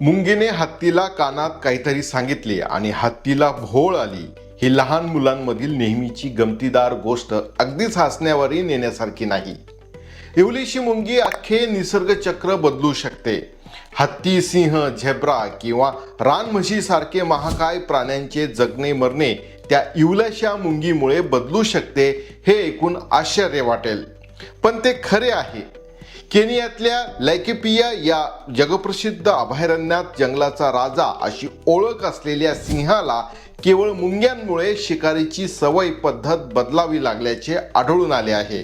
मुंगीने हत्तीला कानात काहीतरी सांगितले आणि हत्तीला भोळ आली. ही लहान मुलांमधील नेहमीची गमतीदार गोष्ट अगदीच हसण्यावरही नेण्यासारखी नाही. इवलीशी मुंगी अख्खे निसर्गचक्र बदलू शकते. हत्ती सिंह झेब्रा किंवा रानम्हशी महाकाय प्राण्यांचे जगणे मरणे त्या इवल्याशा मुंगीमुळे बदलू शकते हे ऐकून आश्चर्य वाटेल. पण ते खरे आहे. केनियातल्या लॅकेपिया या जगप्रसिद्ध अभयारण्यात जंगलाचा राजा अशी ओळख असलेल्या सिंहाला केवळ मुंग्यांमुळे शिकारीची सवय पद्धत बदलावी लागल्याचे आढळून आले आहे.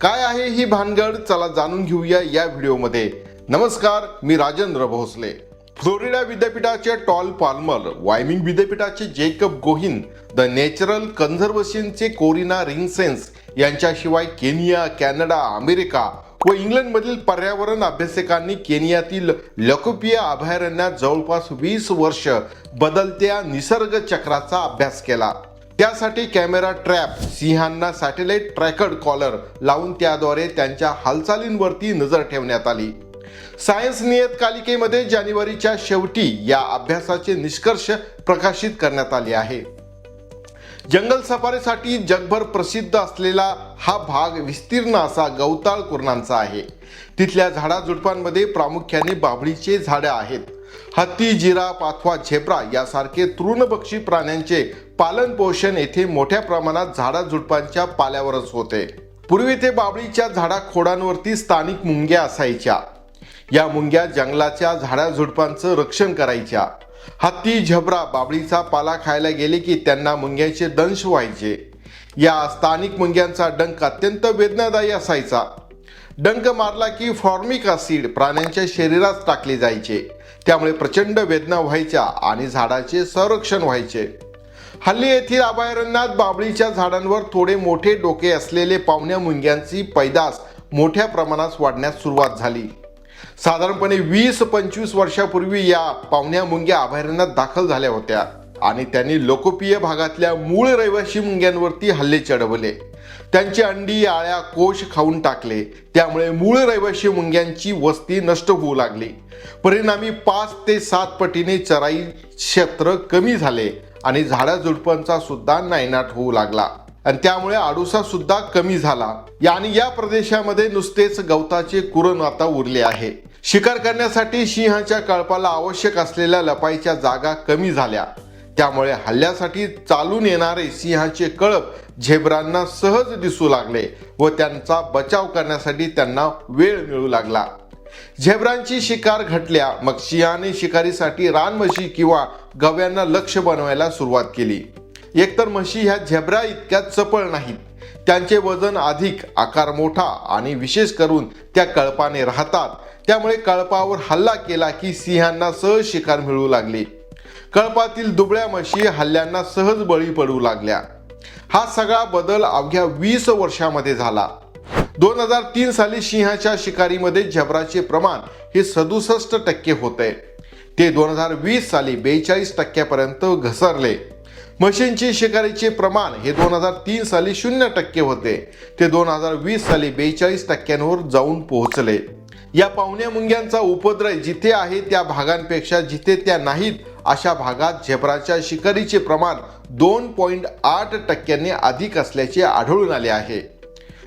काय आहे ही भानगड? चला जाणून घेऊया या व्हिडिओमध्ये. नमस्कार मी राजेंद्र भोसले. फ्लोरिडा विद्यापीठाचे टॉल पाल्मर वायमिंग विद्यापीठाचे जेकब गोहिन द नॅचरल कन्झर्वेशनचे कोरिना रिंगसेन्स यांच्याशिवाय केनिया कॅनडा अमेरिका व इंग्लंडमधील पर्यावरण अभ्यासकांनी केनियातील लकोपिया अभयारण्यात जवळपास वीस वर्ष बदलत्या निसर्ग चक्राचा अभ्यास केला. त्यासाठी कॅमेरा ट्रॅप सिंहांना सॅटेलाइट ट्रॅकड कॉलर लावून त्याद्वारे त्यांच्या हालचालींवरती नजर ठेवण्यात आली. सायन्स नियतकालिकेमध्ये जानेवारीच्या शेवटी या अभ्यासाचे निष्कर्ष प्रकाशित करण्यात आले आहे. जंगल सफारीसाठी जगभर प्रसिद्ध असलेला हा भाग विस्तीर्ण असा गवताळ कुरणांचा आहे. तिथल्या झाडाझुडपांमध्ये प्रामुख्याने बाभळीचे झाडे आहेत. हत्ती जिरा पाथवा झेब्रा यासारखे तृणभक्षी प्राण्यांचे पालन पोषण येथे मोठ्या प्रमाणात झाडाझुडपांच्या पाल्यावरच होते. पूर्वी ते बाबळीच्या झाडा खोडांवरती स्थानिक मुंग्या असायच्या. या मुंग्या जंगलाच्या झाडाझुडपांचं रक्षण करायच्या. हत्ती झबरा बाबळीचा पाला खायला गेले की त्यांना मुंग्यांचे दंश व्हायचे. या स्थानिक मुंग्यांचा डंक अत्यंत वेदनादायी असायचा. डंक मारला की फॉर्मिक ॲसिड प्राण्यांच्या शरीरात टाकले जायचे. त्यामुळे प्रचंड वेदना व्हायच्या आणि झाडाचे संरक्षण व्हायचे. हल्ली येथील अभयारण्यात बाबळीच्या झाडांवर थोडे मोठे डोके असलेले पाहुण्या मुंग्यांची पैदास मोठ्या प्रमाणात वाढण्यास सुरुवात झाली. साधारणपणे वीस पंचवीस वर्षापूर्वी या पाहुण्या मुंग्या अभयारण्यात दाखल झाल्या होत्या. आणि त्यांनी लोकप्रिय भागातल्या मूळ रहिवासी मुंग्यांवरती हल्ले चढवले. त्यांची अंडी आळ्या कोश खाऊन टाकले. त्यामुळे मूळ रहिवासी मुंग्यांची वस्ती नष्ट होऊ लागली. परिणामी पाच ते सात पटीने चराई क्षेत्र कमी झाले आणि झाडाझुडपांचा सुद्धा नायनाट होऊ लागला. आणि त्यामुळे आडुसा सुद्धा कमी झाला. आणि या प्रदेशामध्ये नुसतेच गवताचे कुरण आता उरले आहे. शिकार करण्यासाठी सिंहाच्या कळपाला आवश्यक असलेल्या लपाईच्या जागा कमी झाल्या. त्यामुळे हल्ल्यासाठी चालून येणारे सिंहाचे कळप झेब्रांना सहज दिसू लागले व त्यांचा बचाव करण्यासाठी त्यांना वेळ मिळू लागला. झेब्रांची शिकार घटल्या मग सिंहाने शिकारीसाठी रानमशी किंवा गव्यांना लक्ष बनवायला सुरुवात केली. एकतर म्हशी ह्या झेब्रा इतक्या चपळ नाहीत. त्यांचे वजन अधिक आकार मोठा आणि विशेष करून त्या कळपाने राहतात. त्यामुळे कळपावर हल्ला केला की सिंहांना सहज शिकार मिळू लागली. कळपातील दुबळ्या म्हशी हल्ल्यांना सहज बळी पडू लागल्या. हा सगळा बदल अवघ्या वीस वर्षामध्ये झाला. दोन हजार तीन साली सिंहाच्या शिकारीमध्ये झबराचे प्रमाण हे सदुसष्ट टक्के होते. ते दोन हजार वीस साली बेचाळीस टक्क्यापर्यंत घसरले. म्हशींची शिकारीचे प्रमाण हे दोन हजार तीन साली शून्य टक्के होते. ते दोन हजार वीस साली बेचाळीस टक्क्यांवर जाऊन पोहोचले. या पाहुण्या मुंग्यांचा उपद्रव जिथे आहे त्या भागांपेक्षा जिथे त्या नाहीत अशा भागात झेब्राच्या शिकारीचे प्रमाण दोन पॉईंट आठ टक्क्यांनी अधिक असल्याचे आढळून आले आहे.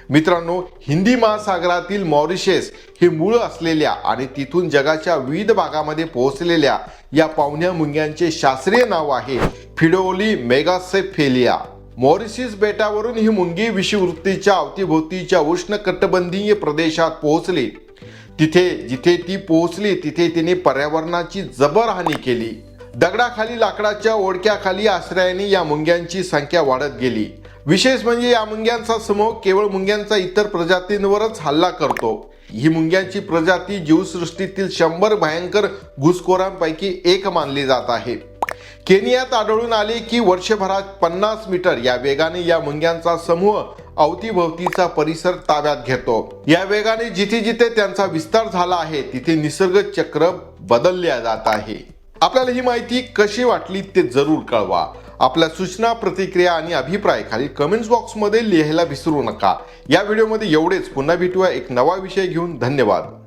मित्रांनो हिंदी महासागरातील मॉरिशस हे मूळ असलेल्या आणि तिथून जगाच्या विविध भागामध्ये पोहोचलेल्या या पाहुण्या मुंग्यांचे शास्त्रीय नाव आहे फिडोली मेगासेफेलिया. मॉरिसिस बेटावरून ही मुंगी विषुवृत्तीच्या अवतीभोवतीच्या उष्णकटिबंधीय प्रदेशात पोहोचली. तिथे जिथे ती पोहोचली तिथे तिने पर्यावरणाची जबर हानी केली. दगडाखाली लाकडाच्या ओडक्याखाली आश्रयाने या मुंग्यांची संख्या वाढत गेली. विशेष म्हणजे या मुंग्यांचा समूह केवळ मुंग्यांचा इतर प्रजातींवरच हल्ला करतो. ही मुंग्यांची प्रजाती जीवसृष्टीतील शंभर भयंकर घुसखोरांपैकी एक मानली जात आहे. केनियात आढळून आले की वर्षभरात पन्नास मीटर या वेगाने या मुंग्यांचा समूह अवतीभोवतीचा परिसर ताब्यात घेतो. या वेगाने जिथे जिथे त्यांचा विस्तार झाला आहे तिथे निसर्ग चक्र बदलल्या जात आहे. आपल्याला ही माहिती कशी वाटली ते जरूर कळवा. आपल्या सूचना प्रतिक्रिया आणि अभिप्राय खाली कमेंट्स बॉक्समध्ये लिहायला विसरू नका. या व्हिडिओमध्ये एवढेच. पुन्हा भेटूया एक नवा विषय घेऊन. धन्यवाद.